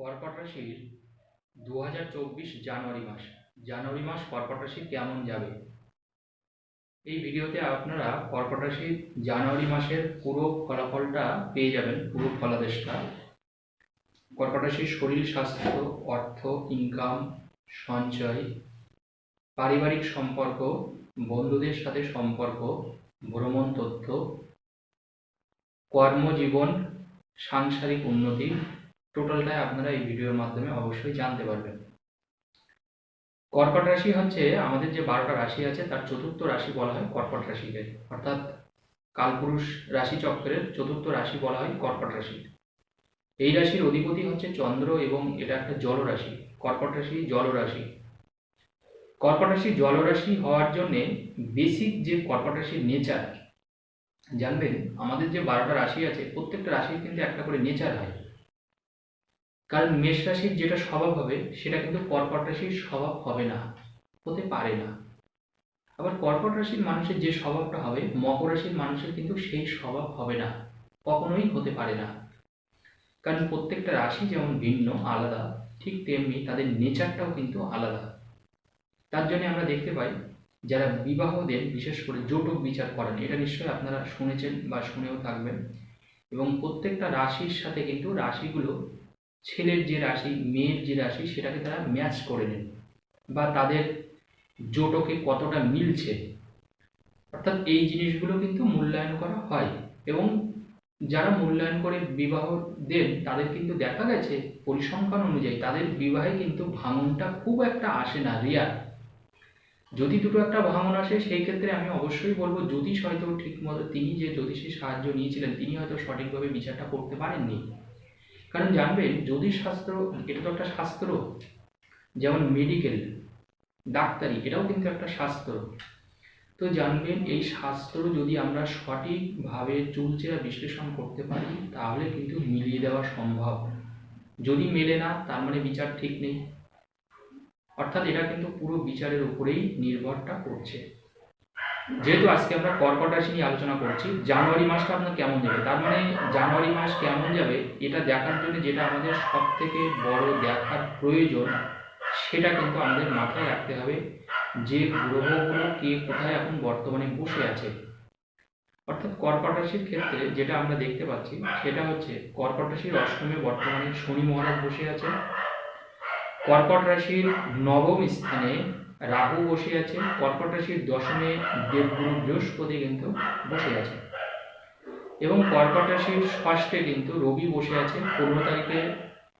কর্কট রাশির দু হাজার চব্বিশ জানুয়ারি মাস। জানুয়ারি মাস কর্কট রাশি কেমন যাবে? এই ভিডিওতে আপনারা কর্কট রাশির জানুয়ারি মাসের পুরো ফলাফলটা পেয়ে যাবেন, পুরো ফলাদেশটা। কর্কট রাশির শরীর স্বাস্থ্য, অর্থ ইনকাম সঞ্চয়, পারিবারিক সম্পর্ক, বন্ধুদের সাথে সম্পর্ক, ভ্রমণ তথ্য, কর্মজীবন, সাংসারিক উন্নতি টোটালটাই আপনারা এই ভিডিওর মাধ্যমে অবশ্যই জানতে পারবেন। কর্কট রাশি হচ্ছে আমাদের যে বারোটা রাশি আছে, তার চতুর্থ রাশি বলা হয় কর্কট রাশিকে। অর্থাৎ কালপুরুষ রাশি চক্রের চতুর্থ রাশি বলা হয় কর্কট রাশি। এই রাশির অধিপতি হচ্ছে চন্দ্র এবং এটা একটা জলরাশি কর্কট রাশি জলরাশি কর্কট রাশি জলরাশি হওয়ার জন্যে বেসিক যে কর্কট রাশির নেচার জানবেন? আমাদের যে বারোটা রাশি আছে, প্রত্যেকটা রাশির কিন্তু একটা করে নেচার হয়। কারণ মেষ রাশির যেটা স্বভাব হবে, সেটা কিন্তু কর্কট রাশির স্বভাব হবে না, হতে পারে না। আবার কর্কট রাশির মানুষের যে স্বভাবটা হবে, মকর রাশির মানুষের কিন্তু সেই স্বভাব হবে না, কখনোই হতে পারে না। কারণ প্রত্যেকটা রাশি যেমন ভিন্ন, আলাদা, ঠিক তেমনি তাদের নেচারটাও কিন্তু আলাদা। তার জন্য আমরা দেখতে পাই, যারা বিবাহ দেন, বিশেষ করে জোটক বিচার করেন, এটা নিশ্চয়ই আপনারা শুনেছেন বা শুনেও থাকবেন। এবং প্রত্যেকটা রাশির সাথে কিন্তু রাশিগুলো ছেলের যে রাশি, মেয়ের যে রাশি, সেটাকে তারা ম্যাচ করে নেন বা তাদের জোটকে কতটা মিলছে। অর্থাৎ এই জিনিসগুলো কিন্তু মূল্যায়ন করা হয় এবং যারা মূল্যায়ন করে বিবাহ দেন, তাদের কিন্তু দেখা গেছে পরিসংখ্যান অনুযায়ী তাদের বিবাহে কিন্তু ভাঙনটা খুব একটা আসে না রিয়ার যদি দুটো একটা ভাঙন আসে, সেই ক্ষেত্রে আমি অবশ্যই বলব জ্যোতিষ হয়তো ঠিক মতো তিনি যে জ্যোতিষীর সাহায্য নিয়েছিলেন, তিনি হয়তো সঠিকভাবে বিচারটা করতে পারেননি। কারণ জানবেন শাস্ত্র, এটা তো একটা শাস্ত্র, যেমন মেডিকেল ডাক্তারি, এটাও কিন্তু একটা শাস্ত্র। তো জানবেন, এই শাস্ত্র যদি আমরা সঠিকভাবে চুলচেরা বিশ্লেষণ করতে পারি, তাহলে কিন্তু মিলিয়ে দেওয়া সম্ভব। যদি মেলে না, তার মানে বিচার ঠিক নেই। অর্থাৎ এটা কিন্তু পুরো বিচারের উপরেই নির্ভরটা করছে। যেহেতু আজকে আমরা কর্কট রাশি নিয়ে আলোচনা করছি, জানুয়ারি মাসটা আপনার কেমন যাবে? তার মানে জানুয়ারি মাস কেমন যাবে, এটা দেখার জন্য যেটা আমাদের সব থেকে বড় দেখার প্রয়োজন, সেটা কিন্তু আমাদের মাথায় রাখতে হবে যে গ্রহগুলো কে কোথায় এখন বর্তমানে বসে আছে। অর্থাৎ কর্কট রাশির ক্ষেত্রে যেটা আমরা দেখতে পাচ্ছি, সেটা হচ্ছে কর্কট রাশির অষ্টমে বর্তমানে শনি মহারাজ বসে আছে। কর্কট রাশির নবম স্থানে রাহু বসে আছে কর্কট রাশির দশমে দেবগুরু বৃহস্পতি কিন্তু বসে আছে। এবং কর্কট রাশির ষষ্ঠে কিন্তু রবি বসে আছে, পনেরো তারিখে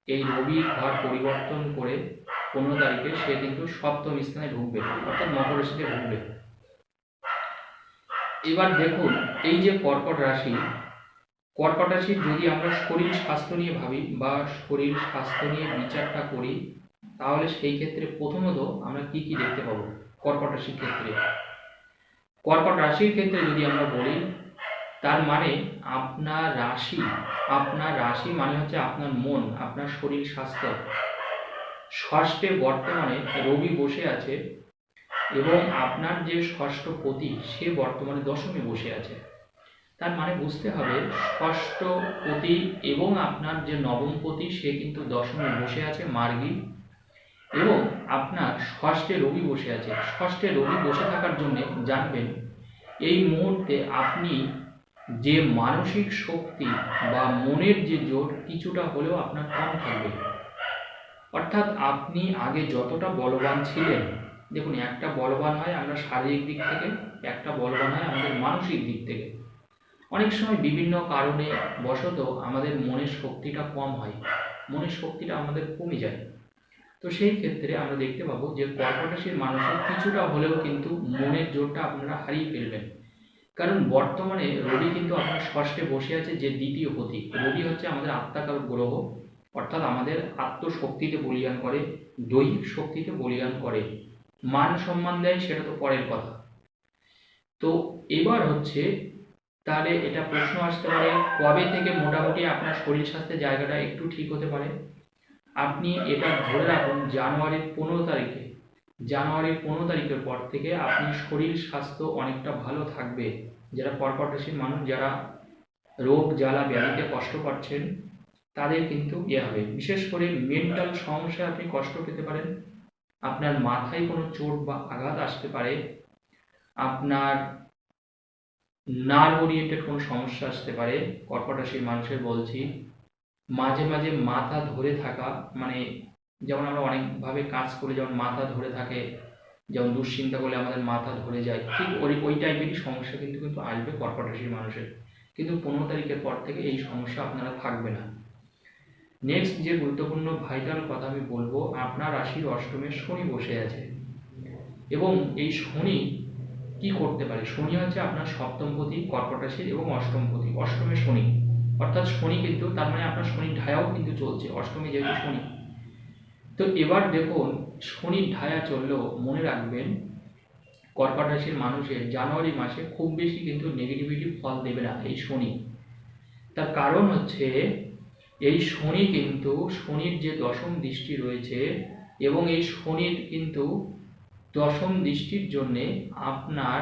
এই রবি ঘর পরিবর্তন করে পনেরো তারিখে সে কিন্তু সপ্তম স্থানে ঢুকবে, অর্থাৎ মকর রাশিতে ঢুকবে। এবার দেখুন, এই যে কর্কট রাশি, কর্কট রাশির যদি আমরা শরীর স্বাস্থ্য নিয়ে ভাবি বা শরীর স্বাস্থ্য নিয়ে বিচারটা করি তাহলে সেই ক্ষেত্রে প্রথমত আমরা কি কি দেখতে পাবো? কর্কট রাশির ক্ষেত্রে। কর্কট রাশির ক্ষেত্রে যদি আমরা বলি, তার মানে আপনার রাশি আপনার রাশি মানে হচ্ছে আপনার মন, আপনার শরীর স্বাস্থ্য। ষষ্ঠে বর্তমানে রবি বসে আছে এবং আপনার যে ষষ্ঠ পতি, সে বর্তমানে দশমে বসে আছে। তার মানে বুঝতে হবে, ষষ্ঠ পতি এবং আপনার যে নবম পতি, সে কিন্তু দশমে বসে আছে, মার্গী। এবং আপনার ষষ্ঠে রবি বসে আছে। ষষ্ঠে রবি বসে থাকার জন্য জানবেন, এই মুহূর্তে আপনি যে মানসিক শক্তি বা মনের যে জোর কিছুটা হলেও আপনার কম থাকবে। অর্থাৎ আপনি আগে যতটা বলবান ছিলেন, দেখুন একটা বলবান হয় আমরা শারীরিক দিক থেকে, একটা বলবান হয় আমাদের মানসিক দিক থেকে। অনেক সময় বিভিন্ন কারণে বশত আমাদের মনের শক্তিটা কম হয়, মনের শক্তিটা আমাদের কমে যায়। তো সেই ক্ষেত্রে আমরা দেখতে পাবো যে কর্কট রাশির মানুষের কিছুটা হলেও কিন্তু মনের জোরটা আপনারা হারিয়ে ফেলবেন। কারণ বর্তমানে রবি কিন্তু আপনার ষষ্ঠে বসে আছে যে দ্বিতীয় পতি রবি হচ্ছে আমাদের আত্মাকার গ্রহ, অর্থাৎ আমাদের আত্মশক্তিতে বলিয়ান করে, দৈহিক শক্তিতে বলিয়ান করে। মান সম্মান দেয়, সেটা তো পরের কথা। তো এবার হচ্ছে, তাহলে এটা প্রশ্ন আসতে পারে, কবে থেকে মোটামুটি আপনার শরীর স্বাস্থ্যের জায়গাটা একটু ঠিক হতে পারে? আপনি এটা ধরে রাখুন জানুয়ারির পনেরো তারিখে। জানুয়ারির পনেরো তারিখের পর থেকে আপনি শরীর স্বাস্থ্য অনেকটা ভালো থাকবে। যারা কর্কট রাশির মানুষ, যারা রোগ, জ্বালা, ব্যাধিতে কষ্ট পাচ্ছেন, তাদের কিন্তু ইয়ে হবে। বিশেষ করে মেন্টাল সমস্যায় আপনি কষ্ট পেতে পারেন। আপনার মাথায় কোনো চোট বা আঘাত আসতে পারে। আপনার নার্ভ ওরিয়েন্টেড কোনো সমস্যা আসতে পারে। কর্কট রাশির মানুষের বলছি মাঝে মাঝে মাথা ধরে থাকা মানে যেমন আমরা অনেকভাবে কাজ করে, যেমন মাথা ধরে থাকে, যেমন দুশ্চিন্তা করলে আমাদের মাথা ধরে যায়, ঠিক ওই ওই টাইপেরই সমস্যা কিন্তু কিন্তু আসবে কর্কট রাশির মানুষের। কিন্তু পনেরো তারিখের পর থেকে এই সমস্যা আপনারা থাকবে না। নেক্সট যে গুরুত্বপূর্ণ ভাইটাল কথা আমি বলব, আপনার রাশির অষ্টমে শনি বসে আছে। এবং এই শনি কি করতে পারে? শনি হচ্ছে আপনার সপ্তমপতি কর্কট রাশির এবং অষ্টমপতি অষ্টমে শনি। অর্থাৎ শনি কিন্তু তার মানে আপনার শনির ঢায়াও কিন্তু চলছে অষ্টমী যেহেতু শনি। তো এবার দেখুন শনির ঢায়া চললেও মনে রাখবেন কর্কট রাশির মানুষের জানুয়ারি মাসে খুব বেশি কিন্তু নেগেটিভিটি ফল দেবে না এই শনি। তার কারণ হচ্ছে এই শনি কিন্তু শনির যে দশম দৃষ্টি রয়েছে এবং এই শনির কিন্তু দশম দৃষ্টির জন্যে আপনার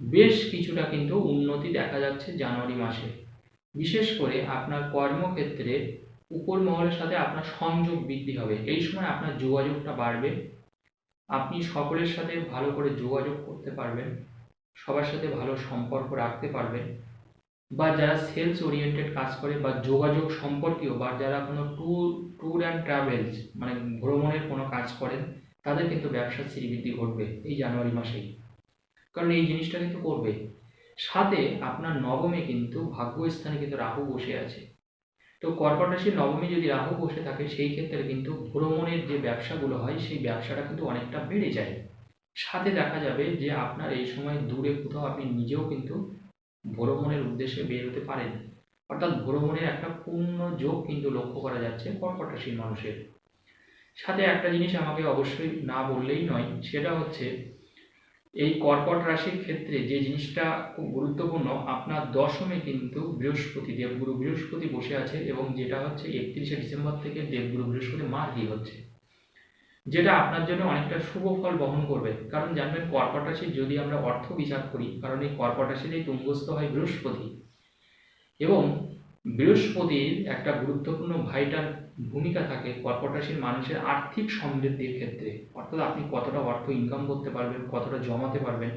বেশ কিছুটা কিন্তু উন্নতি দেখা যাচ্ছে জানুয়ারি মাসে। বিশেষ করে আপনার কর্মক্ষেত্রে উপর মহলের সাথে আপনার সংযোগ বৃদ্ধি হবে। এই সময় আপনার যোগাযোগটা বাড়বে। আপনি সকলের সাথে ভালো করে যোগাযোগ করতে পারবেন, সবার সাথে ভালো সম্পর্ক রাখতে পারবেন বা যারা সেলস ওরিয়েন্টেড কাজ করে বা যোগাযোগ সম্পর্কীয় বা যারা কোনো ট্যুর ট্যুর অ্যান্ড ট্রাভেলস মানে ভ্রমণের কোনো কাজ করেন, তাদের কিন্তু ব্যবসার শ্রীবৃদ্ধি ঘটবে এই জানুয়ারি মাসেই। কারণ এই জিনিসটা কিন্তু করবে। সাথে আপনার নবমে কিন্তু ভাগ্যস্থানে কিন্তু রাহু বসে আছে। তো কর্কট রাশির নবমী যদি রাহু বসে থাকে, সেই ক্ষেত্রে কিন্তু ভ্রমণের যে ব্যবসাগুলো হয়, সেই ব্যবসাটা কিন্তু অনেকটা বেড়ে যায়। সাথে দেখা যাবে যে আপনার এই সময় দূরে কোথাও আপনি নিজেও কিন্তু ভ্রমণের উদ্দেশ্যে বের হতে পারেন। অর্থাৎ ভ্রমণের একটা পূর্ণ যোগ কিন্তু লক্ষ্য করা যাচ্ছে কর্কট রাশির মানুষের। সাথে একটা জিনিস আমাকে অবশ্যই না বললেই নয়, সেটা হচ্ছে এই কর্কট রাশির ক্ষেত্রে যে জিনিসটা খুব গুরুত্বপূর্ণ, আপনার দশমে কিন্তু বৃহস্পতি, দেবগুরু বৃহস্পতি বসে আছে এবং যেটা হচ্ছে একত্রিশে ডিসেম্বর থেকে দেবগুরু বৃহস্পতি মার্গী হচ্ছে। যেটা আপনার জন্য অনেকটা শুভ ফল বহন করবে। কারণ জানবেন কর্কট রাশির যদি আমরা অর্থ বিচার করি, কারণ এই কর্কট রাশিতেই তুঙ্গস্থ হয় বৃহস্পতি। এবং বৃহস্পতির একটা গুরুত্বপূর্ণ ভাইটাল ভূমিকা থাকে কর্কট রাশির মানুষের আর্থিক সমৃদ্ধির ক্ষেত্রে। অর্থাৎ আপনি কতটা অর্থ ইনকাম করতে পারবেন, কতটা জমাতে পারবেন,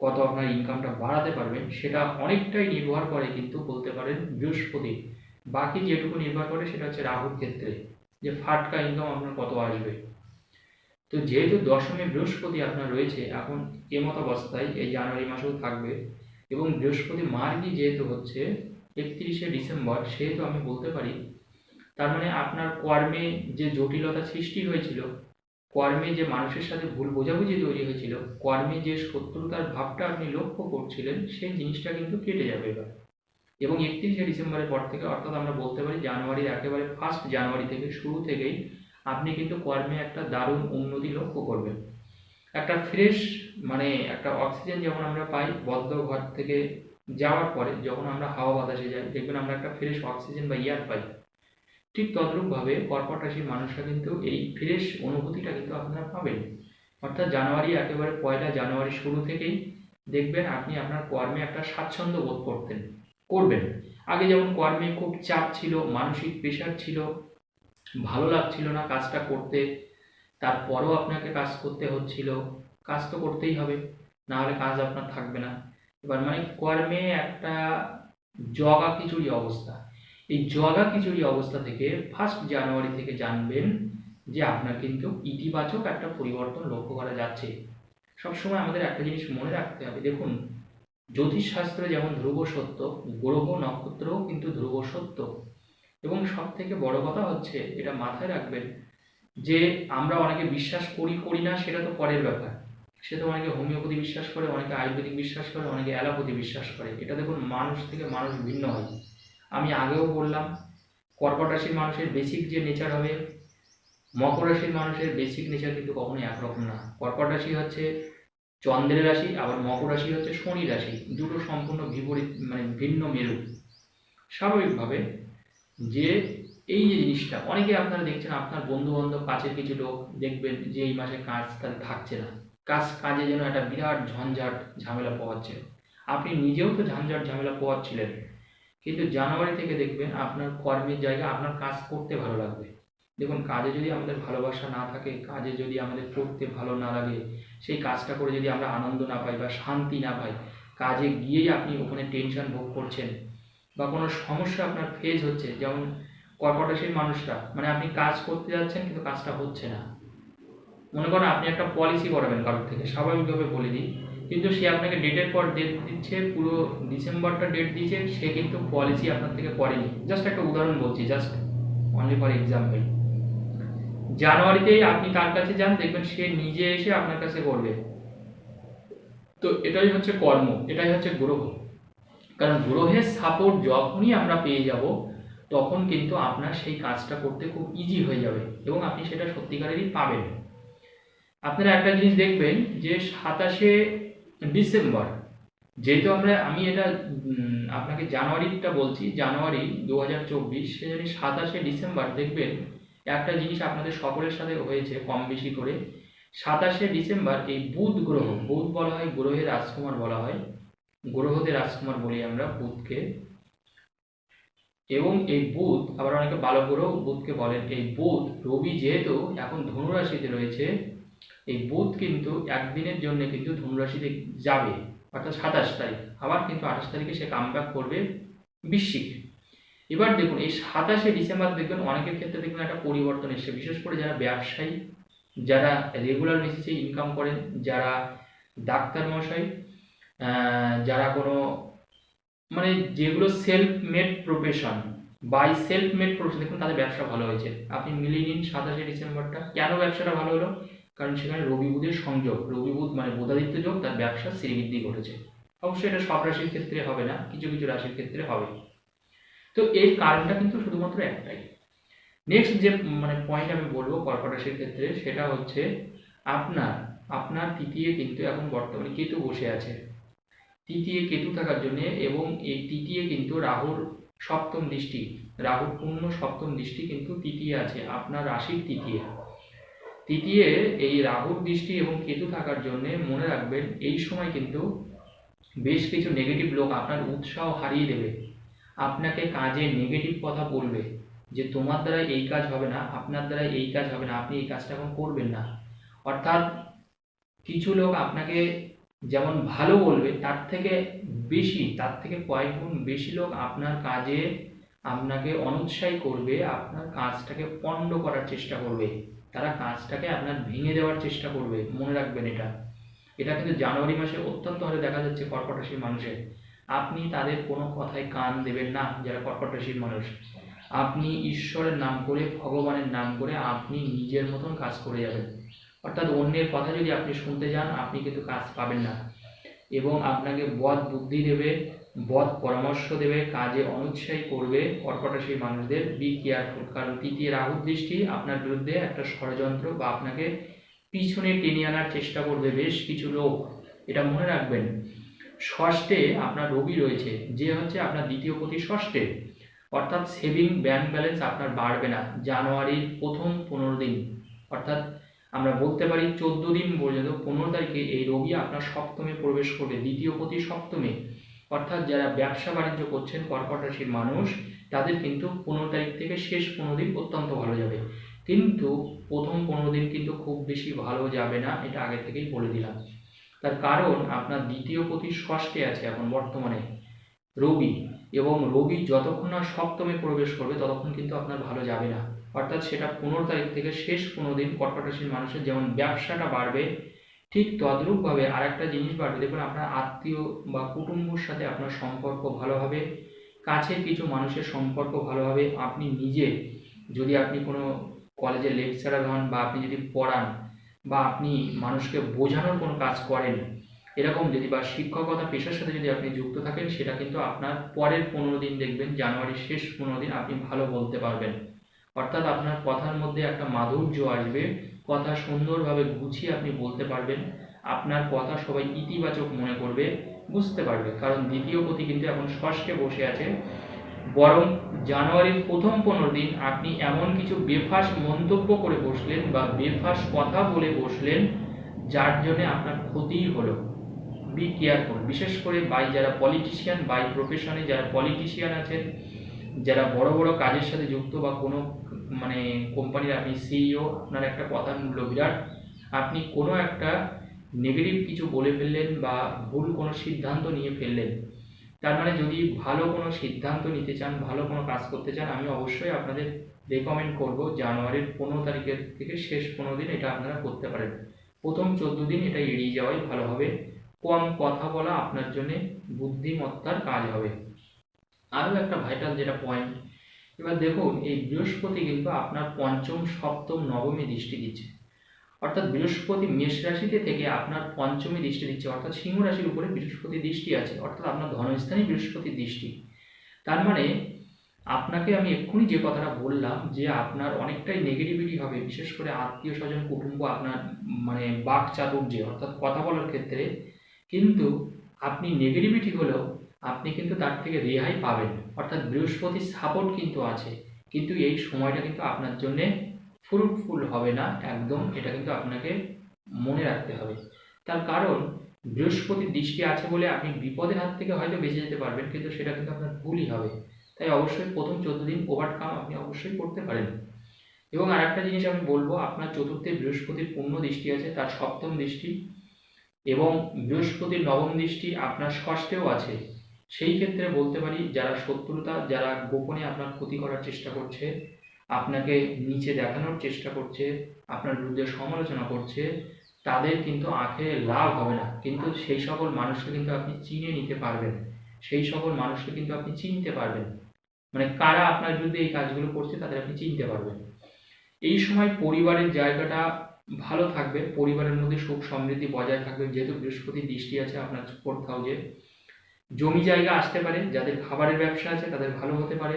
কত আপনার ইনকামটা বাড়াতে পারবেন, সেটা অনেকটাই নির্ভর করে কিন্তু বলতে পারেন বৃহস্পতি। বাকি যেটুকু নির্ভর করে সেটা হচ্ছে রাহুর ক্ষেত্রে, যে ফাটকা ইনকাম আপনার কত আসবে। তো যেহেতু দশমে বৃহস্পতি আপনার রয়েছে, এখন এমত অবস্থায় এই জানুয়ারি মাসেও থাকবে এবং বৃহস্পতি মার্গই যেহেতু হচ্ছে একত্রিশে ডিসেম্বর, সেহেতু আমি বলতে পারি, তার মানে আপনার কর্মে যে জটিলতা সৃষ্টি হয়েছিল, কর্মে যে মানুষের সাথে ভুল বোঝাবুঝি তৈরি হয়েছিল, কর্মে যে শত্রুতার ভাবটা আপনি লক্ষ্য করছিলেন, সেই জিনিসটা কিন্তু কেটে যাবে এবার। এবং একত্রিশে ডিসেম্বরের পর থেকে, অর্থাৎ আমরা বলতে পারি জানুয়ারির একেবারে ফার্স্ট জানুয়ারি থেকে শুরু থেকেই, আপনি কিন্তু কর্মে একটা দারুণ উন্নতি লক্ষ্য করবেন। একটা ফ্রেশ মানে একটা অক্সিজেন যেমন আমরা পাই, বদ্ধ ঘর থেকে যাওয়ার পরে যখন আমরা হাওয়া বাতাসে যাই, দেখবেন আমরা একটা ফ্রেশ অক্সিজেন বা এয়ার পাই। ঠিক তদ্রূপভাবে কর্কট রাশির মানুষরা কিন্তু এই ফ্রেশ অনুভূতিটা কিন্তু আপনারা পাবেন। অর্থাৎ জানুয়ারি একেবারে পয়লা জানুয়ারি শুরু থেকেই দেখবেন আপনি আপনার কর্মে একটা স্বাচ্ছন্দ্য বোধ করতেন, করবেন। আগে যেমন কর্মে খুব চাপ ছিল, মানসিক প্রেশার ছিল, ভালো লাগছিল না কাজটা করতে, তারপরও আপনাকে কাজ করতে হচ্ছিল, কাজ তো করতেই হবে, না হলে কাজ আপনার থাকবে না। এবার মানে কর্মে একটা জগা খিচুড়ি অবস্থা। এই জগা খিচুড়ি অবস্থা থেকে ফার্স্ট জানুয়ারি থেকে জানবেন যে আপনার কিন্তু ইতিবাচক একটা পরিবর্তন লক্ষ্য করা যাচ্ছে। সবসময় আমাদের একটা জিনিস মনে রাখতে হবে, দেখুন, জ্যোতিষশাস্ত্রে যেমন ধ্রুব সত্য, গ্রহ নক্ষত্রও কিন্তু ধ্রুব সত্য। এবং সব থেকে বড় কথা হচ্ছে, এটা মাথায় রাখবেন যে আমরা অনেকে বিশ্বাস করি করি না, সেটা তো পরের ব্যাপার। সে তো অনেকে হোমিওপ্যাথি বিশ্বাস করে, অনেকে আয়ুর্বেদিক বিশ্বাস করে, অনেকে অ্যালোপ্যাথি বিশ্বাস করে। এটা দেখুন মানুষ থেকে মানুষ ভিন্ন হয়। আমি আগেও বললাম, কর্কট রাশির মানুষের বেসিক যে নেচার হবে, মকর রাশির মানুষের বেসিক নেচার কিন্তু কখনোই একরকম না। কর্কট রাশি হচ্ছে চন্দ্রের রাশি, আবার মকর রাশি হচ্ছে শনি রাশি। দুটো সম্পূর্ণ বিপরীত মানে ভিন্ন মেরু। স্বাভাবিকভাবে যে এই যে জিনিসটা, অনেকে আপনারা দেখছেন আপনার বন্ধু বান্ধব কাছের কিছু লোক দেখবেন যে এই মাসে কাজ তাদের থাকছে না। কাজ কাজে যেন একটা বিরাট ঝঞ্ঝাট ঝামেলা পোহাচ্ছে। আপনি নিজেও তো ঝঞ্ঝাট ঝামেলা পোহাচ্ছিলেন। কিন্তু জানুয়ারি থেকে দেখবেন আপনার কর্মের জায়গা, আপনার কাজ করতে ভালো লাগবে। দেখুন, কাজে যদি আমাদের ভালোবাসা না থাকে, কাজে যদি আমাদের করতে ভালো না লাগে, সেই কাজটা করে যদি আমরা আনন্দ না পাই বা শান্তি না পাই, কাজে গিয়েই আপনি ওখানে টেনশন ভোগ করছেন বা কোনো সমস্যা আপনার ফেস হচ্ছে, যেমন কর্পোরেশন মানুষরা মানে আপনি কাজ করতে যাচ্ছেন কিন্তু কাজটা হচ্ছে না। মনে করেন আপনি একটা পলিসি করাবেন কারোর থেকে, স্বাভাবিকভাবে বলে দিই। কিন্তু সে আপনাকে ডেটের পর ডেট দিচ্ছে, পুরো ডিসেম্বরটা ডেট দিয়েছে, সে কিন্তু পলিসি আপনার থেকে করেনি। জাস্ট একটা উদাহরণ বলছি জাস্ট অনলি ফর এক্সাম্পল জানুয়ারিতেই আপনি তার কাছে যান, দেখবেন সে নিজে এসে আপনার কাছে করবে। তো এটাই হচ্ছে কর্ম, এটাই হচ্ছে গ্রহ। কারণ গ্রহের সাপোর্ট যখনই আমরা পেয়ে যাব, তখন কিন্তু আপনার সেই কাজটা করতে খুব ইজি হয়ে যাবে এবং আপনি সেটা সত্যিকারেরই পাবেন। আপনারা একটা জিনিস দেখবেন যে সাতাশে ডিসেম্বর, যেহেতু আমরা, আমি এটা আপনাকে জানুয়ারিটা বলছি, জানুয়ারি দু হাজার চব্বিশ, সে জানি সাতাশে ডিসেম্বর, দেখবেন একটা জিনিস আপনাদের সকলের সাথে হয়েছে কম বেশি করে। সাতাশে ডিসেম্বর এই বুধ গ্রহ, বুধ বলা হয়, গ্রহের রাজকুমার বলা হয়, গ্রহদের রাজকুমার বলি আমরা বুধকে। এবং এই বুধ, আবার অনেকে বালক গ্রহ বুধকে বলেন, এই বুধ, রবি যেহেতু এখন ধনুরাশিতে রয়েছে এই বুধ কিন্তু একদিনের জন্য কিন্তু ধনুরাশিতে যাবে, অর্থাৎ সাতাশ তারিখ। আবার কিন্তু আঠাশ তারিখে সে কাম করবে বৃশ্চিক। এবার দেখুন, এই সাতাশে ডিসেম্বর দেখবেন অনেকের ক্ষেত্রে দেখবেন একটা পরিবর্তন এসছে। বিশেষ করে যারা ব্যবসায়ী, যারা রেগুলার বেসিসে ইনকাম করেন, যারা ডাক্তার মশাই যারা কোনো মানে যেগুলো self made profession by self made profession দেখুন তাদের ব্যবসা ভালো হয়েছে। আপনি মিলিয়ে নিন সাতাশে ডিসেম্বরটা। কেন ব্যবসাটা ভালো হলো? কারণ সেখানে রবি বুধের সংযোগ, রবি বুধ মানে বোধাদিত্য যোগ, তার ব্যবসা শ্রীবৃদ্ধি ঘটেছে। অবশ্যই এটা সব রাশির ক্ষেত্রে হবে না, কিছু কিছু রাশির ক্ষেত্রে হবে। তো এর কারণটা কিন্তু শুধুমাত্র একটাই। নেক্সট যে মানে পয়েন্ট আমি বলব কর্কট রাশির ক্ষেত্রে, সেটা হচ্ছে আপনার আপনার তৃতীয় কিন্তু এখন বর্তমানে কেতু বসে আছে। তৃতীয় কেতু থাকার জন্য এবং এই তৃতীয় কিন্তু রাহুর সপ্তম দৃষ্টি, রাহুর পূর্ণ সপ্তম দৃষ্টি কিন্তু তৃতীয় আছে, আপনার রাশির তৃতীয়। তৃতীয়, এই রাহুর দৃষ্টি এবং কেতু থাকার জন্য মনে রাখবেন, এই সময় কিন্তু বেশ কিছু নেগেটিভ লোক আপনার উৎসাহ হারিয়ে দেবে। আপনাকে কাজে নেগেটিভ কথা বলবে যে, তোমার দ্বারা এই কাজ হবে না, আপনার দ্বারা এই কাজ হবে না, আপনি এই কাজটা এখন করবেন না। অর্থাৎ কিছু লোক আপনাকে যেমন ভালো বলবে, তার থেকে বেশি, তার থেকে কয়েক গুণ বেশি লোক আপনার কাজে আপনাকে অনুৎসাহী করবে, আপনার কাজটাকে পণ্ড করার চেষ্টা করবে। তারা কাজটাকে আপনার ভেঙে দেওয়ার চেষ্টা করবে। মনে রাখবেন এটা। এটা কিন্তু জানুয়ারি মাসে অত্যন্ত হারে দেখা যাচ্ছে কর্কট রাশির মানুষের। আপনি তাদের কোনো কথায় কান দেবেন না, যারা কর্কট রাশির মানুষ। আপনি ঈশ্বরের নাম করে, ভগবানের নাম করে আপনি নিজের মতন কাজ করে যাবেন। অর্থাৎ অন্যের কথা যদি আপনি শুনতে যান, আপনি কিন্তু কাজ পাবেন না। এবং আপনাকে বদ বুদ্ধি দেবে বদ পরামর্শ দেবে, কাজে অনুৎসাহী করবে কর্কট রাশির মানুষদের বি কেয়ারফুল কারণ তৃতীয় রাহুর দৃষ্টি আপনার বিরুদ্ধে একটা ষড়যন্ত্র বা আপনাকে পিছনে টেনে আনার চেষ্টা করবে বেশ কিছু লোক। এটা মনে রাখবেন। ষষ্ঠে আপনার রবি রয়েছে, যে হচ্ছে আপনার দ্বিতীয় প্রতি ষষ্ঠে। অর্থাৎ সেভিং ব্যাংক ব্যালেন্স আপনার বাড়বে না, জানুয়ারির প্রথম পনেরো দিন। অর্থাৎ আমরা বলতে পারি চোদ্দ দিন পর্যন্ত পনেরো তারিখে এই রবি আপনার সপ্তমে প্রবেশ করবে, দ্বিতীয় প্রতি সপ্তমে। অর্থাৎ যারা ব্যবসা বাণিজ্য করছেন কর্কট মানুষ, তাদের কিন্তু পনেরো তারিখ থেকে শেষ পনেরো দিন অত্যন্ত ভালো যাবে। কিন্তু প্রথম পনেরো দিন কিন্তু খুব বেশি ভালো যাবে না, এটা আগে থেকেই বলে দিলাম। তার কারণ আপনার দ্বিতীয় প্রতি ষষ্ঠে আছে এখন বর্তমানে রবি এবং রবি যতক্ষণ না সপ্তমে প্রবেশ করবে, ততক্ষণ কিন্তু আপনার ভালো যাবে না। অর্থাৎ সেটা পনেরো তারিখ থেকে শেষ পনেরো দিন কর্কট মানুষের যেমন ব্যবসাটা বাড়বে ঠিক তদ্রূপভাবে আর একটা জিনিস বাড়বে দেখুন আপনার আত্মীয় বা কুটুম্বর সাথে আপনার সম্পর্ক ভালো হবে, কাছের কিছু মানুষের সম্পর্ক ভালো হবে, আপনি নিজে যদি আপনি কোনো কলেজের লেকচারার হন বা আপনি যদি পড়ান বা আপনি মানুষকে বোঝানোর কোনো কাজ করেন, এরকম যদি বা শিক্ষকতা পেশার সাথে যদি আপনি যুক্ত থাকেন, সেটা কিন্তু আপনার পরের পনেরো দিন দেখবেন, জানুয়ারির শেষ পনেরো দিন আপনি ভালো বলতে পারবেন। অর্থাৎ আপনার কথার মধ্যে একটা মাধুর্য আসবে, কথা সুন্দরভাবে গুছিয়ে আপনি বলতে পারবেন, আপনার কথা সবাই ইতিবাচক মনে করবে, বুঝতে পারবে। কারণ দ্বিতীয় পতি কিন্তু এখন ষষ্ঠে বসে আছে। বরং জানুয়ারির প্রথম পনেরো দিন আপনি এমন কিছু বেফাস মন্তব্য করে বসলেন বা বেফাস কথা বলে বসলেন, যার জন্য আপনার ক্ষতিই হলো। বি কেয়ারফুল বিশেষ করে বাই যারা পলিটিশিয়ান বাই প্রফেশনে যারা পলিটিশিয়ান আছেন যারা বড় বড় কাজের সাথে যুক্ত বা কোনো মানে কোম্পানির আপনি সিইও আপনার একটা কথার মূল্য বিরাট, আপনি কোনো একটা নেগেটিভ কিছু বলে ফেললেন বা ভুল কোনো সিদ্ধান্ত নিয়ে ফেললেন, তার মানে যদি ভালো কোনো সিদ্ধান্ত নিতে চান, ভালো কোনো কাজ করতে চান, আমি অবশ্যই আপনাদের রেকমেন্ড করব জানুয়ারির পনেরো তারিখের থেকে শেষ পনেরো দিন এটা আপনারা করতে পারেন। প্রথম চোদ্দ দিন এটা এড়িয়ে যাওয়াই ভালো হবে। কম কথা বলা আপনার জন্য বুদ্ধিমত্তার কাজ হবে। আরও একটা ভাইটাল যেটা পয়েন্ট এবার দেখুন, এই বৃহস্পতি কিন্তু আপনার পঞ্চম, সপ্তম, নবমী দৃষ্টি দিচ্ছে। অর্থাৎ বৃহস্পতি মেষ রাশিতে থেকে আপনার পঞ্চমী দৃষ্টি দিচ্ছে, অর্থাৎ সিংহ রাশির উপরে বৃহস্পতি দৃষ্টি আছে, অর্থাৎ আপনার ধনস্থানই বৃহস্পতির দৃষ্টি। তার মানে আপনাকে আমি এক্ষুনি যে কথাটা বললাম, যে আপনার অনেকটাই নেগেটিভিটি হবে, বিশেষ করে আত্মীয় স্বজন, কুটুম্ব আপনার মানে বাক চাতুর্যে অর্থাৎ কথা বলার ক্ষেত্রে, কিন্তু আপনি নেগেটিভিটি হলেও আপনি কিন্তু তার থেকে রেহাই পাবেন। অর্থাৎ বৃহস্পতির সাপোর্ট কিন্তু আছে। কিন্তু এই সময়টা কিন্তু আপনার জন্যে ফ্রুটফুল হবে না। একদম এটা কিন্তু আপনাকে মনে রাখতে হবে। তার কারণ, বৃহস্পতির দৃষ্টি আছে বলে আপনি বিপদের হাত থেকে হয়তো বেঁচে যেতে পারবেন, কিন্তু সেটা কিন্তু আপনার ভুলই হবে। তাই অবশ্যই প্রথম চোদ্দ দিন ওভারকাম আপনি অবশ্যই করতে পারেন। এবং আরেকটা জিনিস আমি বলব, আপনার চতুর্থে বৃহস্পতির পূর্ণ দৃষ্টি আছে, তার সপ্তম দৃষ্টি। এবং বৃহস্পতির নবম দৃষ্টি আপনার ষষ্ঠেও আছে। সেই ক্ষেত্রে বলতে পারি, যারা শত্রুতা, যারা গোপনে আপনার ক্ষতি করার চেষ্টা করছে, আপনাকে নিচে দেখানোর চেষ্টা করছে, আপনার বিরুদ্ধে সমালোচনা করছে, তাদের কিন্তু আখে লাভ হবে না। কিন্তু সেই সকল মানুষকে কিন্তু আপনি চিনে নিতে পারবেন। সেই সকল মানুষকে কিন্তু আপনি চিনতে পারবেন। মানে কারা আপনার বিরুদ্ধে এই কাজগুলো করছে, তাদের আপনি চিনতে পারবেন। এই সময় পরিবারের জায়গাটা ভালো থাকবে, পরিবারের মধ্যে সুখ সমৃদ্ধি বজায় থাকবে। যেহেতু বৃহস্পতির দৃষ্টি আছে আপনার ফোর্থ হাউসে জমি জায়গা আসতে পারে, যাদের খাবারের ব্যবসা আছে তাদের ভালো হতে পারে,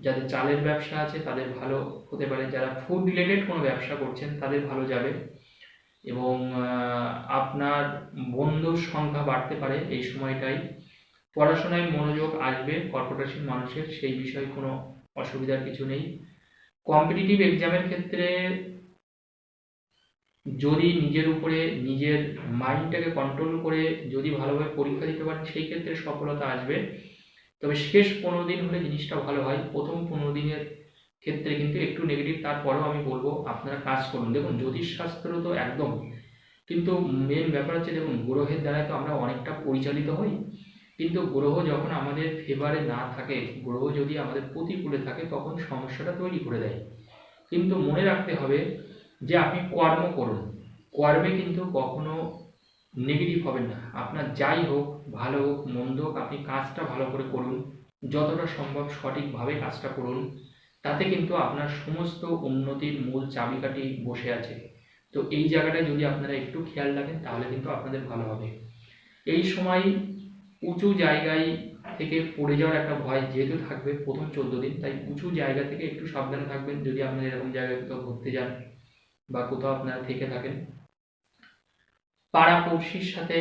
যাদের চালের ব্যবসা আছে তাদের ভালো হতে পারে, যারা ফুড রিলেটেড কোনো ব্যবসা করছেন তাদের ভালো যাবে। এবং আপনার বন্ধুর সংখ্যা বাড়তে পারে এই সময়টাই পড়াশোনায় মনোযোগ আসবে কর্পোরেশন মানুষের, সেই বিষয়ে কোনো অসুবিধার কিছু নেই। কম্পিটিটিভ এক্সামের ক্ষেত্রে যদি নিজের উপরে, নিজের মাইন্ডটাকে কন্ট্রোল করে যদি ভালোভাবে পরীক্ষা দিতে পারেন, সেই ক্ষেত্রে সফলতা আসবে। তবে শেষ পনেরো দিন হলে জিনিসটা ভালো হয়। প্রথম পনেরো দিনের ক্ষেত্রে কিন্তু একটু নেগেটিভ তারপরেও আমি বলব আপনারা কাজ করুন। দেখুন, জ্যোতিষশাস্ত্র তো একদম। কিন্তু মেন ব্যাপার হচ্ছে, দেখুন, গ্রহের দ্বারা তো আমরা অনেকটা পরিচালিত হই। কিন্তু গ্রহ যখন আমাদের ফেভারে না থাকে, গ্রহ যদি আমাদের প্রতিকূলে থাকে, তখন সমস্যাটা তৈরি করে দেয়। কিন্তু মনে রাখতে হবে যে আপনি কর্ম করুন। কর্মে কিন্তু কখনো নেগেটিভ হবেন না। আপনার যাই হোক, ভালো হোক, মন্দ হোক, আপনি কাজটা ভালো করে করুন। যতটা সম্ভব সঠিকভাবে কাজটা করুন। তাতে কিন্তু আপনার সমস্ত উন্নতির মূল চাবিকাঠি বসে আছে। তো এই জায়গাটায় যদি আপনারা একটু খেয়াল রাখেন, তাহলে কিন্তু আপনাদের ভালো হবে। এই সময় উঁচু জায়গায় থেকে পড়ে যাওয়ার একটা ভয় যেহেতু থাকবে প্রথম চোদ্দ দিন, তাই উঁচু জায়গা থেকে একটু সাবধানে থাকবেন। যদি আপনারা এরকম জায়গায় কোথাও ঘুরতে যান বা কোথাও আপনারা থেকে থাকেন। পাড়া পড়শির সাথে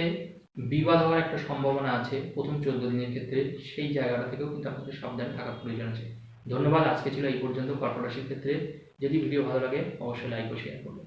বিবাদ হওয়ার একটা সম্ভাবনা আছে প্রথম চোদ্দ দিনের ক্ষেত্রে। সেই জায়গাটা থেকেও কিন্তু আপনাদের সাবধানে থাকার প্রয়োজন আছে। ধন্যবাদ, আজকে ছিল এই পর্যন্ত। কর্পোরেশন ক্ষেত্রে যদি ভিডিও ভালো লাগে, অবশ্যই লাইক ও শেয়ার করবেন